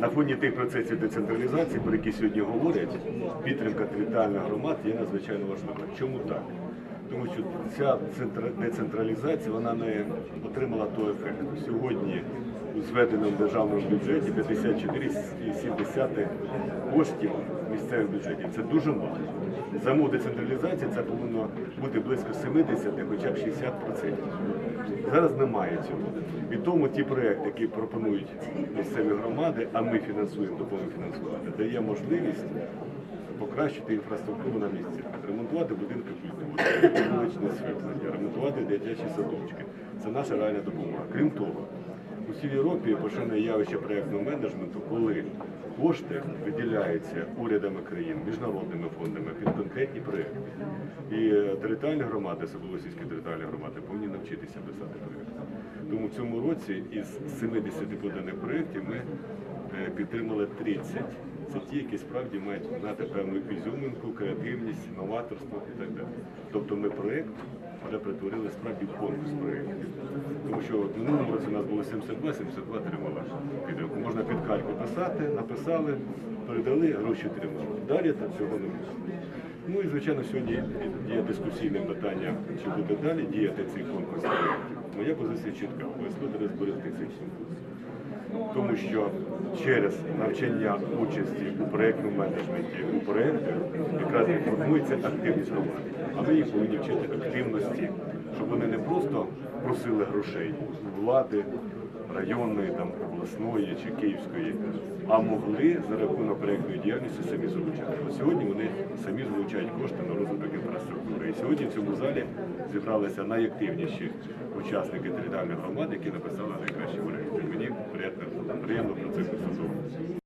на фоні тих процесів децентралізації, про які сьогодні говорять, підтримка територіальних громад є надзвичайно важлива. Чому так? Тому що ця центра- децентралізація вона не отримала того ефекту. Сьогодні у зведеному державному бюджеті 54,7 коштів місцевих бюджетів. Це дуже мало. За умов децентралізації це повинно бути близько 70, хоча б 60%. Зараз немає цього. І тому ті проекти, які пропонують місцеві громади, а ми фінансуємо, допомогу фінансувати, дає можливість покращити інфраструктуру на місці, ремонтувати будинки культури, вуличне освітлення, ремонтувати дитячі садочки. Це наша реальна допомога. Крім того, у всій Європі поширене явище проєктного менеджменту, коли кошти виділяються урядами країн, міжнародними фондами під конкретні проєкти. І е, територіальні громади, особливо сільські територіальні громади, повинні навчитися писати проєкти. Тому в цьому році із 70 поданих проєктів ми е, підтримали 30. Це ті, які справді мають знати певну ізюминку, креативність, новаторство і так далі. Тобто ми проєкт вже перетворили справді в конкурс проєктів. Тому що в минулому році у нас було 72, 72 тримала. Можна під кальку писати, написали, передали, гроші отримали. Далі там цього не буде. Ну і звичайно, сьогодні є дискусійне питання, чи буде далі діяти цей конкурс проєктів. Моя позиція чітка, обов'язково треба зберегти цей конкурс. Тому що через навчання участі у проєктному менеджменті у проєктах якраз і формується активність громади. А ми їх повинні вчити активності, щоб вони не просто просили грошей у влади районної, там, обласної чи київської, а могли за рахунок проєктної діяльності самі залучати. Бо сьогодні вони самі залучають кошти на розвиток інфраструктури. І сьогодні в цьому залі зібралися найактивніші учасники територіальних громад, які написали найкращі проєкти. aprendam para depois fazer.